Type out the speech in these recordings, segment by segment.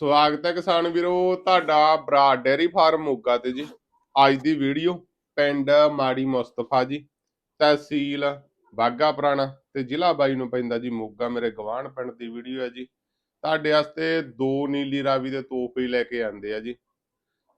ਸਵਾਗਤ ਹੈ ਕਿਸਾਨ ਵੀਰੋ, ਤੁਹਾਡਾ ਬਰਾੜ ਡੇਅਰੀ ਫਾਰਮ ਮੋਗਾ ਤੇ ਜੀ। ਅੱਜ ਦੀ ਵੀਡੀਓ ਪਿੰਡ ਮਾੜੀ ਮੁਸਤਫਾ ਜੀ, ਤਹਿਸੀਲ ਬਾਗਾ ਪੁਰਾਣਾ ਤੇ ਜ਼ਿਲ੍ਹਾ ਬਾਈ ਨੂੰ ਪੈਂਦਾ ਜੀ ਮੋਗਾ। ਮੇਰੇ ਗਵਾਂਢ ਪਿੰਡ ਦੀ ਵੀਡੀਓ ਹੈ ਜੀ। ਤੁਹਾਡੇ ਵਾਸਤੇ ਦੋ ਨੀਲੀ ਰਾਵੀ ਦੇ ਤੋਹਫੇ ਲੈ ਕੇ ਆਂਦੇ ਆ ਜੀ।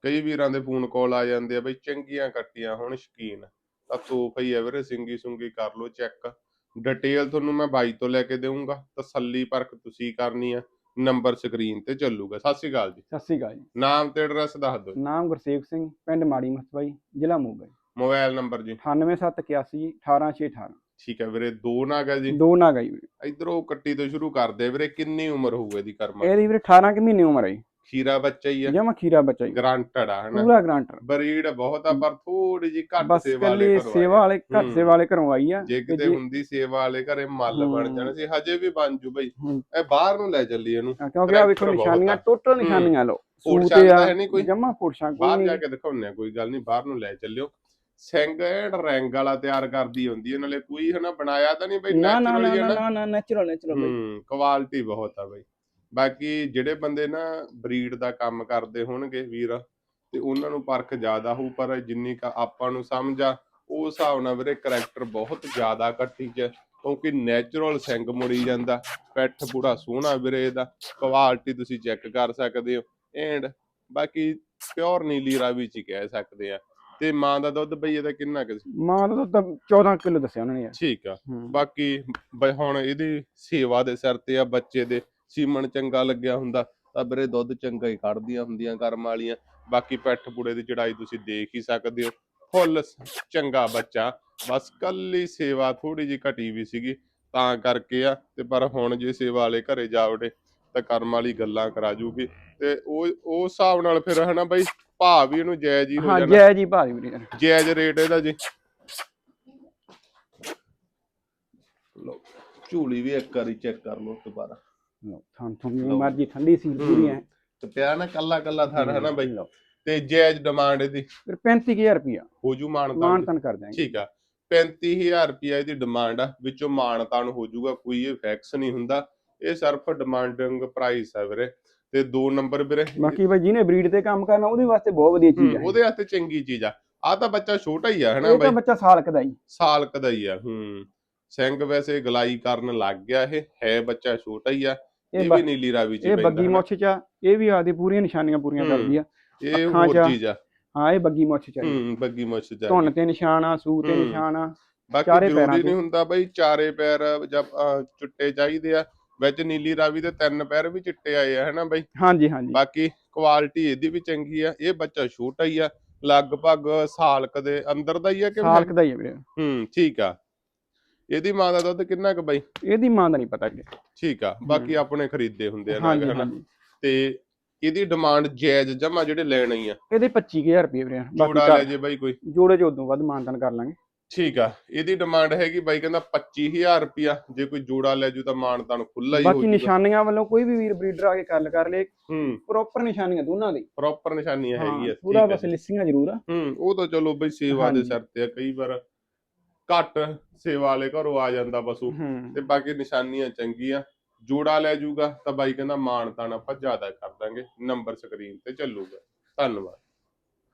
ਕਈ ਵੀਰਾਂ ਦੇ ਫੋਨ ਕਾਲ ਆ ਜਾਂਦੇ ਆ, ਬਈ ਚੰਗੀਆਂ ਕੱਟੀਆਂ ਹੁਣ ਸ਼ਕੀਨ। ਤਾਂ ਤੋਹਫਾ ਹੀ ਹੈ ਸਿੰਗੀ ਸੁੰਗੀ ਕਰ ਲਓ ਚੈੱਕ। ਡਿਟੇਲ ਤੁਹਾਨੂੰ ਮੈਂ ਬਾਈ ਤੋਂ ਲੈ ਕੇ ਦੇਵਾਂਗਾ ਤਸੱਲੀ ਪਰਖ ਤੁਸੀਂ ਕਰਨੀ ਆ। ਨੰਬਰ ਸਕਰੀਨ ਤੇ ਚੱਲੂਗਾ। ਸਤਿ ਸ਼੍ਰੀ ਅਕਾਲ ਜੀ। ਸਤਿ ਸ੍ਰੀ ਅਕਾਲ ਜੀ। ਨਾਮ ਤੇ ਐਡਰੈਸ ਦੱਸ ਦਿਓ ਨਾਮ ਗੁਰਸੇਵ ਸਿੰਘ ਪਿੰਡ ਮਾੜੀ ਮਸਤਵਾਈ ਜ਼ਿਲ੍ਹਾ ਮੋਗਾ ਜੀ। ਮੋਬਾਈਲ ਨੰਬਰ ਜੀ। 98781 18618 ਠੀਕ ਹੈ ਵੀਰੇ ਦੋ ਨਾਗ ਹੈ ਜੀ। ਦੋ ਨਾਗ ਆਈ ਵੀਰੇ ਇਧਰੋਂ ਕੱਟੀ ਤੋਂ ਸ਼ੁਰੂ ਕਰਦੇ ਵੀਰੇ ਕਿੰਨੀ ਉਮਰ ਹੋਊ ਇਹਦੀ ਕਰਮਾ ਇਹਦੀ ਵੀਰੇ 18 ਕੁ ਮਹੀਨੇ ਉਮਰ ਹੈ ਖੀਰਾ ਬੱਚਾ ਹੀ ਹੈ ਜਮਾ ਖੀਰਾ ਬੱਚਾ ਜੀ ਗਰੰਟਡ ਆ ਹਨਾ? ਪੂਰਾ ਗ੍ਰਾਂਟਰ ਬਰੀਡ ਬਹੁਤ ਆ ਪਰ ਥੋੜੀ ਜੀ ਘੱਟ ਸੇਵਾ ਵਾਲੇ ਘਰੋਂ ਸੇਵਾ ਵਾਲੇ ਘੱਟ ਹੂੰ। ਸੇਵਾ ਵਾਲੇ ਘਰੋਂ ਆਈ ਆ ਜੇ ਕਿਤੇ ਹੁੰਦੀ ਸੇਵਾ ਵਾਲੇ ਘਰੇ ਮੱਲ ਬਣ ਹੂੰ। ਜਾਣਾ ਸੀ ਹਜੇ ਵੀ ਬਣ ਜੂ ਬਈ। ਹੂੰ। ਇਹ ਬਾਹਰ ਨੂੰ ਲੈ ਚੱਲੀ ਇਹਨੂੰ। ਕਿਉਂਕਿ ਆ ਵੇਖੋ ਨਿਸ਼ਾਨੀਆਂ ਆ। ਟੋਟਲ ਨਿਸ਼ਾਨੀਆਂ ਫੋੜ ਸੂਟ ਆ ਤਾਂ ਹੈ ਨਹੀਂ ਕੋਈ? ਜਮਾ ਫੋੜਸ਼ਾਂ ਕੋਈ ਬਾਹਰ ਜਾ ਕੇ ਦਿਖਾਉਂਦੇ ਆ ਕੋਈ ਗੱਲ ਨਹੀਂ ਬਾਹਰ ਨੂੰ ਲੈ ਚੱਲਿਓ। ਸਿੰਘ ਐਂਡ ਰੈਂਗ ਵਾਲਾ ਤਿਆਰ ਕਰਦੀ ਹੁੰਦੀ ਹੈ ਨਾਲੇ ਕੋਈ ਹਨਾ ਬਣਾਇਆ ਤਾਂ ਨਹੀਂ ਬਈ ਨੈਚੁਰਲ ਨਾ ਹੀ ਨਾ ਨਾ। ਨੈਚੁਰਲ ਨੈਚੁਰਲ ਬਈ। ਹੂੰ ਕੁਆਲਿਟੀ ਬਹੁਤ ਆ ਬਈ। ਬਾਕੀ ਜਿਹੜੇ ਬੰਦੇ ਨਾ ਬਰੀਡ ਦਾ ਕੰਮ ਕਰਦੇ ਹੋਣਗੇ ਵੀਰ ਤੇ ਉਹਨਾਂ ਨੂੰ ਪਰਖ ਜ਼ਿਆਦਾ ਹੋਊ ਪਰ ਜਿੰਨੀ ਕ ਆਪਾਂ ਨੂੰ ਸਮਝ ਆ ਉਸ ਹਿਸਾਬ ਨਾਲ ਵੀਰੇ ਕਰੈਕਟਰ ਬਹੁਤ ਜ਼ਿਆਦਾ ਕੱਟੀ ਚ ਕਿਉਂਕਿ ਨੈਚੁਰਲ ਸਿੰਘ ਮੁੜੀ ਜਾਂਦਾ ਪੈਠ ਪੂਰਾ ਸੋਹਣਾ ਵੀਰੇ ਇਹਦਾ ਕੁਆਲਿਟੀ ਤੁਸੀਂ ਚੈੱਕ ਕਰ ਸਕਦੇ ਹੋ ਐਂਡ ਬਾਕੀ ਪਿਓਰ ਨੀਲੀ ਰਾਵੀ ਚ ਕਹਿ ਸਕਦੇ ਆ ਤੇ ਮਾਂ ਦਾ ਦੁੱਧ ਬਈ ਇਹਦਾ ਕਿੰਨਾ ਕੁ ਮਾਂ ਦਾ ਤਾਂ 14 ਕਿਲੋ ਦੱਸਿਆ ਉਹਨਾਂ ਨੇ ਠੀਕ ਆ। ਬਾਕੀ ਬਈ ਹੁਣ ਇਹਦੀ ਸੇਵਾ ਦੇ ਸਿਰ ਤੇ ਆ ਬੱਚੇ ਦੇ ਸੀਮਨ ਚੰਗਾ ਲੱਗਿਆ ਹੁੰਦਾ ਤਾਂ ਵੀਰੇ ਦੁੱਧ ਚੰਗਾ ਹੀ ਕੱਢਦੀਆਂ ਹੁੰਦੀਆਂ ਕਰਮ ਵਾਲੀਆਂ। ਬਾਕੀ ਪੈਠ ਪੁੜੇ ਦੀ ਚੜਾਈ ਤੁਸੀਂ ਦੇਖ ਹੀ ਸਕਦੇ ਹੋ। ਫੁੱਲ ਚੰਗਾ ਬੱਚਾ। ਬਸ ਕੱਲੀ ਸੇਵਾ ਥੋੜੀ ਜੀ ਘਟੀ ਵੀ ਸੀਗੀ ਤਾਂ ਕਰਕੇ ਆ ਤੇ ਪਰ ਹੁਣ ਜੇ ਸੇਵਾ ਵਾਲੇ ਘਰੇ ਜਾ ਵੜੇ ਤਾਂ ਕਰਮ ਵਾਲੀ ਗੱਲਾਂ ਕਰਾ ਜੂਗੀ। ਤੇ ਉਹ ਉਸ ਹਿਸਾਬ ਨਾਲ ਫਿਰ ਹਨਾ ਬਈ ਭਾਅ ਵੀ ਇਹਨੂੰ ਜਾਇਜ਼ ਹੀ ਹੋ ਹਾਂ ਜਾਣਾ। ਜੈ ਜੀ ਭਾਰੀ ਵੀਰੇ। ਯਾਰ ਜਾਇਜ਼ ਰੇਟ ਇਹਦਾ ਜੀ। ਲਓ ਝੂਲੀ ਵੀ ਇੱਕ ਵਾਰੀ ਚੈੱਕ ਕਰ ਲਓ ਦੁਬਾਰਾ। ਲਓ, ਥਾਂ ਲਓ। ਮਰਜ਼ੀ ਠੰਡੀ ਸੀ ਪੂਰੀ ਹੈ ਤੇ ਪਿਆ ਨਾ ਕੱਲਾ ਕੱਲਾ ਥਰ ਹੈ ਨਾ ਬਈ? ਲਓ। ਤੇ ਜਾਇਜ਼ ਡਿਮਾਂਡ ਇਹਦੀ ਫਿਰ 35000 ਰੁਪਿਆ ਹੋ ਜੂ ਮਾਨਤਾਨ ਮਾਨਤਨ ਕਰ ਦਿਆਂਗੇ। ਠੀਕ ਆ। 35000 ਰੁਪਿਆ ਇਹਦੀ ਡਿਮਾਂਡ ਆ। ਵਿੱਚੋਂ ਮਾਨਤਾਨ ਹੋ ਜੂਗਾ ਕੋਈ ਇਹ ਫੈਕਸ ਨਹੀਂ ਹੁੰਦਾ। ਇਹ ਸਿਰਫ ਡਿਮਾਂਡਿੰਗ ਪ੍ਰਾਈਸ ਆ ਵੀਰੇ। ਤੇ ਦੋ ਨੰਬਰ ਵੀਰੇ। ਬਾਕੀ ਭਾਈ ਜਿਹਨੇ ਬਰੀਡ ਤੇ ਕੰਮ ਕਰਨਾ ਉਹਦੇ ਵਾਸਤੇ ਬਹੁਤ ਵਧੀਆ ਚੀਜ਼ ਹੂੰ, ਹੈ ਉਹਦੇ ਵਾਸਤੇ ਚੰਗੀ ਚੀਜ਼ ਆ। ਆ ਤਾਂ ਬੱਚਾ ਛੋਟਾ ਹੀ ਆ ਹਨਾ ਇਹ ਬਈ? ਤਾਂ ਬੱਚਾ ਸਾਲ ਕਦਾ ਹੀ। ਸਾਲ ਕਦਾ ਹੀ ਆ ਹੂੰ। ਸਿੰਘ ਵੈਸੇ ਗਲਾਈ ਕਰਨ ਲੱਗ ਗਿਆ ਇਹ। ਹੈ ਬੱਚਾ ਛੋਟਾ ਹੀ ਆ। ਇਹ ਵੀ ਨੀਲੀ ਰਾਵੀ ਚ ਇਹ ਬੱਗੀ। ਮੁੱਛ ਚ ਇਹ ਵੀ ਆਦੀ ਪੂਰੀਆਂ ਨਿਸ਼ਾਨੀਆਂ ਪੂਰੀਆਂ। ਕਰਦੀ ਆ ਇਹ ਹੋਰ ਚ। ਚੀਜ਼ ਆ ਹਾਂ ਇਹ ਬੱਗੀ ਮੁੱਛ ਚ। ਹੂੰ ਬੱਗੀ ਮੁੱਛ ਜਾ ਧੁੰਨ ਤੇ ਨਿਸ਼ਾਨ ਆ ਸੂ ਤੇ। ਨਿਸ਼ਾਨ ਆ ਬਾਕੀ ਚਾਰੇ ਪੈਰਾਂ ਜ਼ਰੂਰੀ। ਨਹੀਂ ਹੁੰਦਾ ਬਈ ਚਾਰੇ ਪੈਰ ਜਾਂ ਅਹ, ਚਿੱਟੇ ਚਾਹੀਦੇ ਆ ਵਿੱਚ ਨੀਲੀ ਰਾਵੀ ਦੇ ਤਿੰਨ ਪੈਰ ਵੀ ਚਿੱਟੇ ਆਏ ਆ ਹਨਾ ਬਈ ਹਾਂਜੀ ਹਾਂਜੀ ਬਾਕੀ ਕੁਆਲਿਟੀ ਇਹਦੀ ਵੀ ਚੰਗੀ ਆ ਇਹ ਬੱਚਾ ਛੋਟਾ ਹੀ ਆ ਲਗਭਗ ਸਾਲ ਕਦੇ ਅੰਦਰ ਦਾ ਹੀ ਆ ਕਿ ਸਾਲ ਕਦਾ ਹੀ ਆ ਵੀਰੇ ਹੂੰ ਠੀਕ ਆ ਇਹਦੀ ਮਾਂ ਦਾ ਦੁੱਧ ਕਿੰਨਾ ਕੁ ਬਈ? ਇਹਦੀ ਮਾਂ ਦਾ ਨਹੀਂ ਪਤਾ ਵੀਰੇ ਠੀਕ ਆ ਬਾਕੀ ਆਪਣੇ ਖਰੀਦੇ ਹੁੰਦੇ ਆ ਹਾਂਜੀ ਹਾਂਜੀ। ਤੇ ਇਹਦੀ ਡਿਮਾਂਡ ਜਾਇਜ਼ ਜਮਾ ਜਿਹੜੇ ਲੈਣ ਆ? ਇਹਦੇ 25000 ਰੁਪਏ ਵੀਰੇ ਜੋੜਾ ਲੈ ਜੇ ਬਾਈ ਕੋਈ। ਜੋੜੇ ਚ ਉਦੋਂ ਵੱਧ ਮਾਨਤਨ ਕਰ ਲਾਂਗੇ। ਠੀਕ ਆ ਇਹਦੀ ਡਿਮਾਂਡ ਹੈਗੀ ਬਾਈ ਕਹਿੰਦਾ 25000 ਰੁਪਿਆ ਜੇ ਕੋਈ ਜੋੜਾ ਲੈ ਜੂ ਤਾਂ ਮਾਨਤਾਨ ਖੁੱਲਾ ਹੀ ਹੋ ਬਾਕੀ ਨਿਸ਼ਾਨੀਆਂ ਵੱਲੋਂ ਕੋਈ ਵੀ ਵੀਰ ਬਰੀਡਰ ਆ ਕੇ ਗੱਲ ਕਰ ਲੇ ਹੂੰ। ਪ੍ਰੋਪਰ ਨਿਸ਼ਾਨੀਆਂ ਦੋਨਾਂ ਦੀ। ਪ੍ਰੋਪਰ ਨਿਸ਼ਾਨੀ ਹੈਗੀ ਆ ਹਾਂ, ਪੂਰਾ ਠੀਕ ਆ। ਬਸ ਲਿਸੀਆਂ ਜ਼ਰੂਰ ਆ। ਹੂੰ ਉਹ ਤਾਂ ਚਲੋ ਬਈ ਸੇਵਾ ਦੇ ਹਾਂਜੀ। ਸਿਰ ਤੇ ਆ ਕਈ ਵਾਰ ਘੱਟ ਸੇਵਾ ਵਾਲੇ ਘਰੋਂ ਆ ਜਾਂਦਾ ਪਸ਼ੂ ਹੂੰ। ਤੇ ਬਾਕੀ ਨਿਸ਼ਾਨੀਆਂ ਚੰਗੀਆਂ ਜੋੜਾ ਲੈ ਜੂਗਾ ਤਾਂ ਬਾਈ ਕਹਿੰਦਾ ਮਾਨਤਾਨ ਆਪਾਂ ਜ਼ਿਆਦਾ ਕਰ ਦਾਂਗੇ ਨੰਬਰ ਸਕਰੀਨ ਤੇ ਚੱਲੂਗਾ। ਧੰਨਵਾਦ।